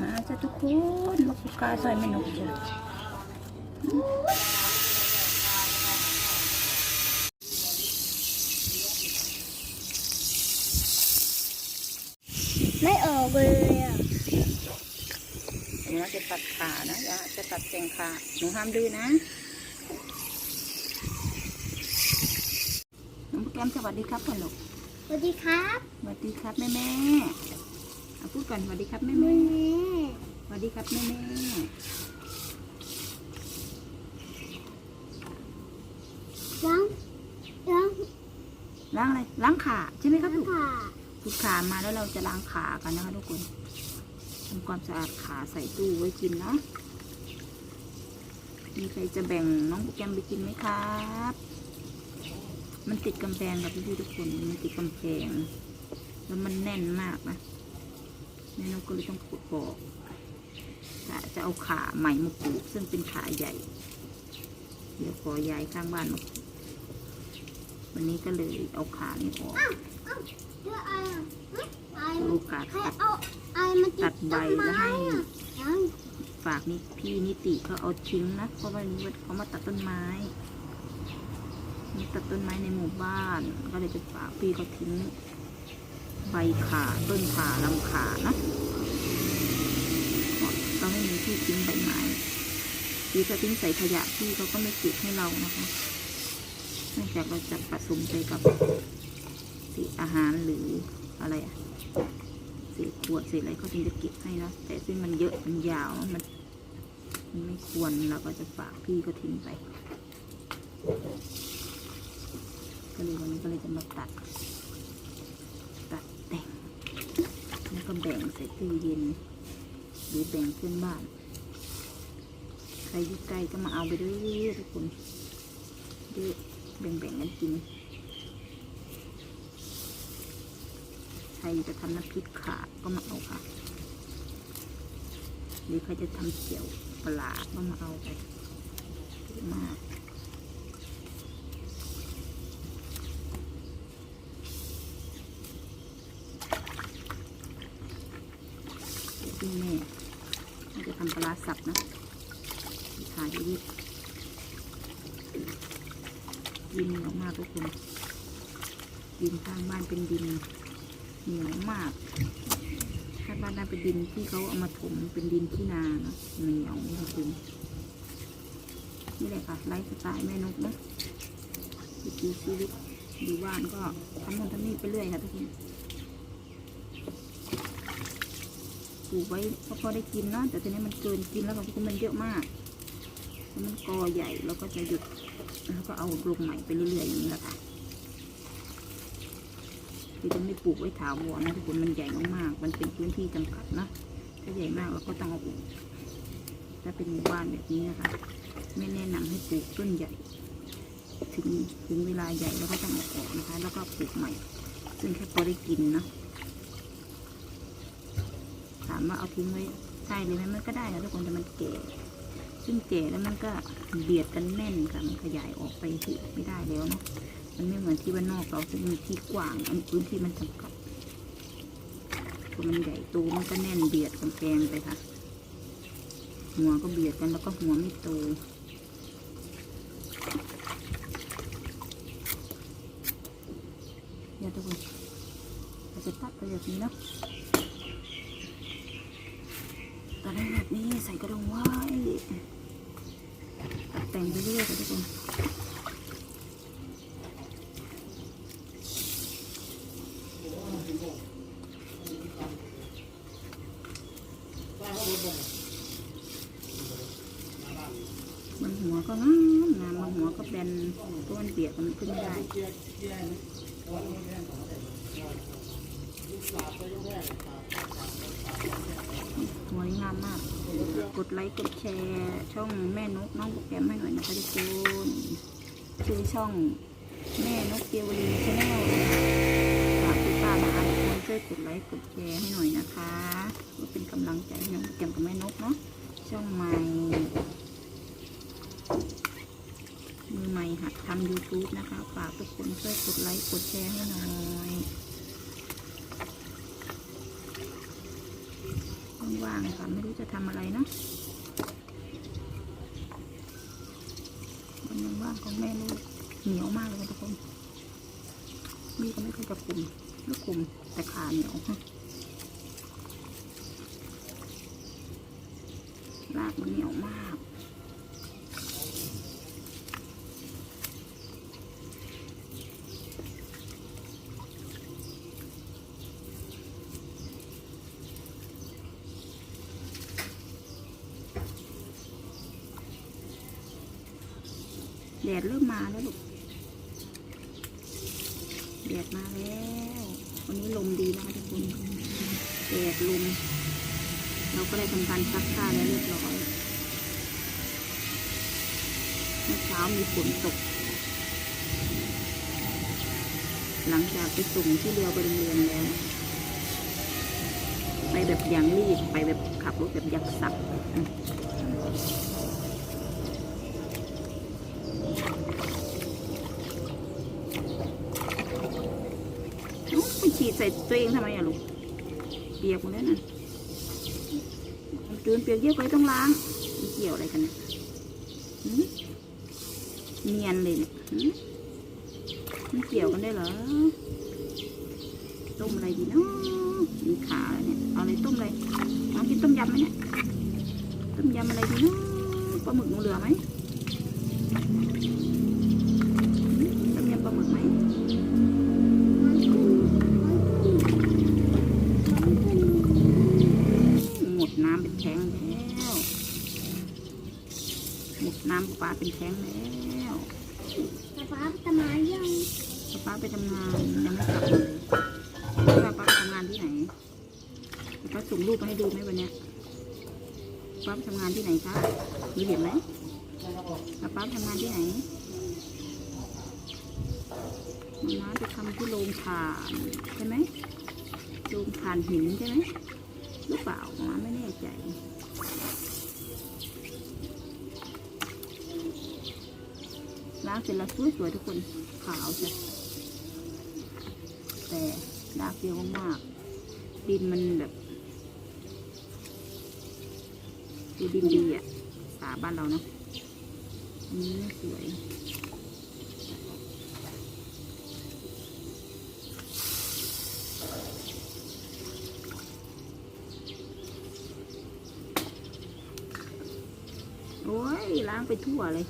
มาจ้ะทุกคนมาคุกกาซอยแม่นกจ้ะไม่ออกเลยอะเดี๋ยวเราจะตัดขานะอย่าจะตัดแกงขาหนูห้ามดื้อนะน้องโปรแกรมสวัสดีครับก่อนลูกสวัสดีครับ สวัสดีครับแม่แม่ เอาพูดก่อนสวัสดีครับแม่แม่แม่สวัสดีครับแม่แม่ล้างล้างล้างอะไรล้างขาใช่ไหมครับลูกค่ะทุกขามาแล้วเราจะล้างขากันนะคะทุกคนทำความสะอาดขาใส่ตู้ไว้กินเนาะมีใครจะแบ่งน้องโปรแกรมไปกินไหมครับ มันติดกำแพงกับพี่ๆทุกคน มันติดกำแพง แล้วมันแน่นมากนะ แม่นกก็เลยต้องขุดออกจะเอาขาใหม่มาปลูกซึ่งเป็นขาใหญ่ เดี๋ยวขอย้ายข้างบ้านมาวันนี้ก็เลยเอาขานี้ออกโอไอ้อะไอ้ลูกขาตัดตัดใบแล้วให้ฝากนี่พี่นิติเขาเอาทิ้งนะเพราะว่านี้เขามาตัดต้นไม้มาตัดต้นไม้ในหมู่บ้าน ก็เลยจะฝากพี่เขาทิ้ง ใบขาต้นขาลำขานะเพราไม่มีที่ทิ้งใบไม้พี่จะทิ้งใส่ขยะพี่เขาก็ไม่เก็บให้เรานะคะเนื่องจากเราจะผสมไปกับสีอาหารหรืออะไรอะเศษขวดเศษอะไรเขาถึงจะเก็บให้นะแต่ซึ่งมันเยอะมันยาวมันมันไม่ควรเราก็จะฝากพี่ก็ทิ้งไปก็เลยวันนี้ก็เลยจะมาตัด ตัดแต่งแล้ว ก็แบ่งใส่ตู้เย็น หรือแบ่งเพื่อนบ้าน ใครอยู่ใกลก็มาเอาไปด้วยทุกคนเดี๋ยวแบ่งๆกันกิน ใครจะทำน้ำพริกขาก็มาเอาค่ะ หรือใครจะทำเจียวปลาก็มาเอาไปเยอะมาก ปิ้งแม่นี่จะทำปลาสับนะถ่ายดิบดินเหนียวมากทุกคน ดินข้างบ้านเป็นดินเหนียวมากถ้าบ้านนั้นเป็นดินที่เขาเอามาถมเป็นดินที่นาเนอะเหนียวจริงๆนี่แหละค่ะไลฟ์สไตล์แม่นกนะวิถีชีวิตอยู่บ้านก็ทำนู่นทำนี่ไปเรื่อยค่ะทุกคนป ลูกไว้ก็พอได้กินเนาะแต่ทีนี้มันเกินกินแล้วค่ะทุกคนมันเยอะมาก มันกอใหญ่แล้วก็จะหยุดแล้วก็เอาลงใหม่ไปเรื่อยๆอย่างนี้แหละค่ะคือจะไม่ปลูกไว้ถาวรนะทุกคนมันใหญ่มากๆมันเป็นพื้นที่จำกัดนะถ้าใหญ่มากเราก็ต้องเอาออกถ้าเป็นหมู่บ้านแบบนี้นะคะ ไม่แนะนำให้ปลูกต้นใหญ่ ถึงถึงเวลาใหญ่เราก็ต้องเอาออกนะคะ แล้วก็ปลูกใหม่ ซึ่งแค่พอได้กินนะามว่าเอาทิ้งไว้ใช่เลยไหมมันก็ได้นะทุกคนแต่มันแก่ซึ่งแก่แล้วมันก็เบียดกันแน่นค่ะมันขยายออกไปที่ไม่ได้แล้วเนาะมันไม่เหมือนที่บ้านนอกเราจะมีที่กว้างอันพื้นที่มันจำกัดพอมันใหญ่โตมันก็แน่นเบียดกำแพงไปค่ะ หัวก็เบียดกันแล้วก็หัวไม่โตเดี๋ยวทุกคนเราจะตัดไปแบบนี้เนาะตัดได้แบบนี้ใส่ กระดงไว้ตัดแต่งไปเรื่อยๆทุกคนมันหัวก็งามงามมันหัวก็เป็นตัวมันเปียกมันขึ้นไม่ได้หัวยงามมาก กดไลค์กดแชร์ ช่องแม่นกน้องโปรแกรมให้หน่อยนะคะทุกคนชื่อช่องแม่นกเกียวลีชาแนลฝากติดตามนะคะทุกคนช่วยกดไลค์กดแชร์ให้หน่อยนะคะเพื่อเป็นกำลังใจให้น้องโปรแกรมกับแม่นกเนาะช่องใหม่มือใหม่หัดทำ YouTube นะคะ ฝากทุกคนช่วยกดไลค์กดแชร์ให้หน่อย ว่างค่ะไม่รู้จะทำอะไรนะวันยังว่างของแม่ลูกเหนียวมากเลยทุกคนมีดก็ไม่ค่อยจะคมลูกคมแต่ขาเหนียวลากมันเหนียวมาก แดดเริ่มมาแล้วลูกแดดมาแล้ววันนี้ลมดีนะคะทุกคนแดดลมเราก็ได้ทำการซักผ้าแล้วเรียบร้อยเมื่อเช้ามีฝนตก หลังจากไปส่งที่เรียวไปโรงเรียนแล้ว ไปแบบอย่างรีบไปแบบขับรถแบบยักษ์สับอืม เอ้าไปฉีด ใส่ตัวเองทำไมอะลูก เปียกหมดแล้วนะจูนเปียกเยอะไปต้องล้างมันเกี่ยวอะไรกันเนี่ยเนียนเลยเนี่ยมันเกี่ยวกันได้เหรอ ต้มอะไรดีเนาะมีขาเนี่ย เอาอะไรต้มอะไรน้องกินต้มยำไหมเนี่ย ต้มยำอะไรดีเนาะปลาหมึกหนูเหลือไหม แท้งแล้วหมดน้ำปลาเป็นแท้งแล้วป๊าป๊าจะมายังป้าไปทำงานยังไม่กลับมาเลยป้าป้าไปทำงานที่ไหนป้าส่งรูปมาให้ดูไหมวันเนี้ยป้าไปทำงานที่ไหนคะมีเห็นไหมป้าป้าไปทำงานที่ไหนมาม้าไปทำที่โรงถ่านใช่ไหมโรงถ่านหินใช่ไหม หรือเปล่ามาม้าไม่แน่ใจล้างเสร็จแล้วสวยๆทุกคนขาวใช่แต่ดากเฟียวมากๆดินมันแบบดูดินดีอะสาบ้านเราเนาะอันนี้สวย โอ้ยล้าง ไปทั่วเลย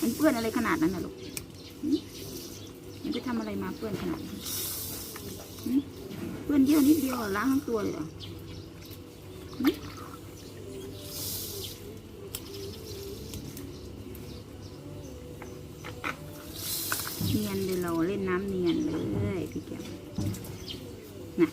มันเปื้อนอะไรขนาดนั้นน่ะลูกมันไปทำอะไรมาเปื้อนขนาดนั้นเปื้อนเดียวนิดเดียวล้างทั้งตัวเลยเหรอหึเนียนเลยเราเล่นน้ำเนียนเลยพี่แก้วน่ะ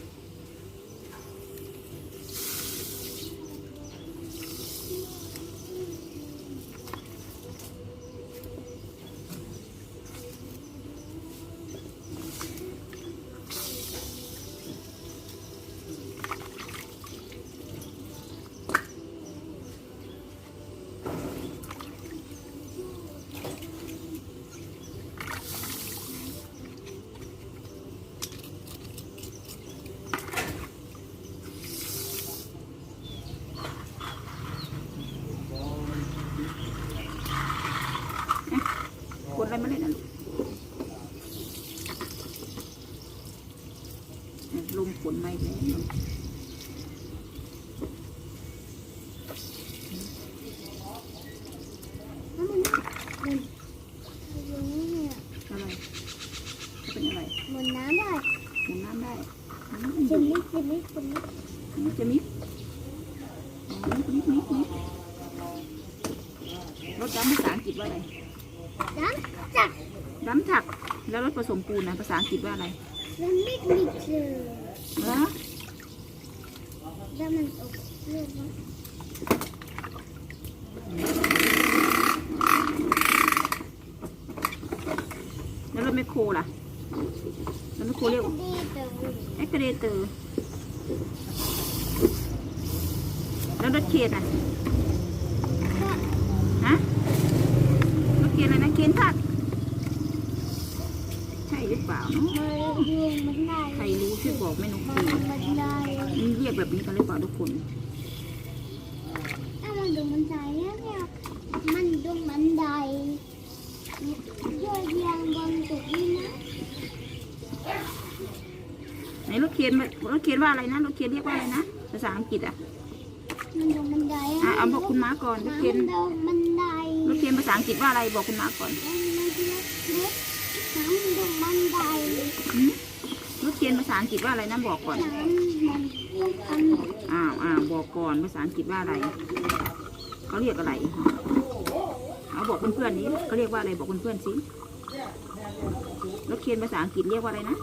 คน อะไรมาเล่นน่ะลูกเนี่ยลมฝนมาอีกแล้วแล้วมันมันอย่างนี้เนี่ยอะไรจะเป็นอะไรหมุนน้ำได้หมุนน้ำได้อืมจิมมี่จิมมี่จิมมี่นี่จะมิกอ๋อมิกมิกมิกมิกรถดำภาษาอังกฤษว่าอะไร จักดำถักแล้วรถผสมปูนนะภาษาอังกฤษว่าอะไรแล้วมิกมิกเจอเหรอแล้วมันอบเลือดวะแล้วรถแมคโครล่ะรถแมคโครเรียกดีเตอร์เอ็กเรเตอร์แล้วรถเคนอะ ฮะ รถเคนอะไรนะเคนทักใช่หรือเปล่าเนาะมันยืนมันได้ใครรู้ช่วยบอกแม่นกมัทีนมันได้มันเรียกแบบนี้กันหรือเปล่าทุกคนนไดอะเนี่ยมันตรงบันไดยอดยางบนตึกนี่นะไหนรถเขียนรถเขียนว่าอะไรนะรถเขียนเรียกว่าอะไรนะภาษาอังกฤษอะมันตรงบันไดอะเอาบอกคุณม้าก่อนรถน้ำเขียนตรงบั นไดรถเขียนภาษาอังกฤษว่าอะไรบอกคุณม้าก่อนมันเล็กเล็กน้ำตรงบันไดหืมรถเขียนภาษาอังกฤษว่าอะไรนะบอกก่อนน้ำมันอันอ้าวอ้าวบอกก่อนภาษาอังกฤษว่าอะไร เขาเรียกอะไรเอาบอกเพื่อนๆนี้เขาเรียกว่าอะไรบอกเพื่อนๆสิรถเขียนภาษาอังกฤษเรียกว่าอะไรนะ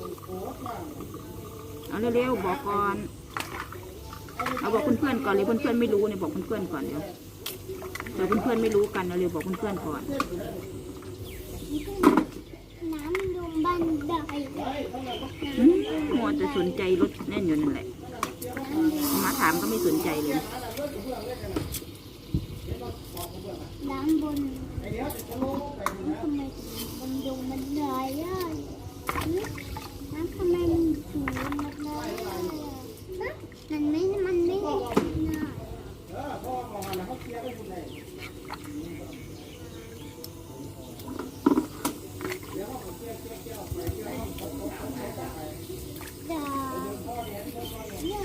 เอาเร็วๆบอกก่อน เอาบอกเพื่อนๆก่อนเลยเพื่อนๆไม่รู้เนี่ยบอกเพื่อนๆก่อนเดี๋ยว เดี๋ยวเพื่อนๆไม่รู้กันเอาเร็วบอกเพื่อนๆก่อน น้ำตรงบันไดอืมมัวจะสนใจรถแน่นอยู่นั่นแหละ มาถามก็ไม่สนใจเลย น้ำบนทำไมบนตรงบันไดอะน้ำทำไมมันสูงบันไดอะมันไม่ มันไม่ง่ายจ้าเนี่ย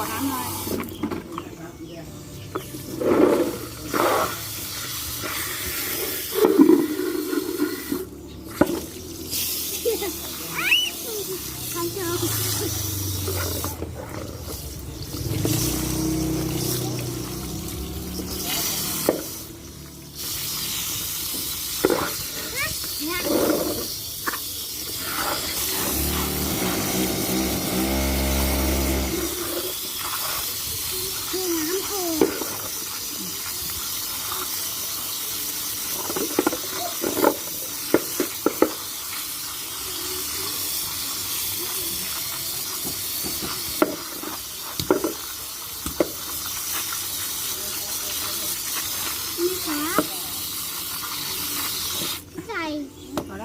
มาขอน้ำหน่อย คำเชิญเนี่ยคือน้ำโอ่ง นี่ครับใส่พอ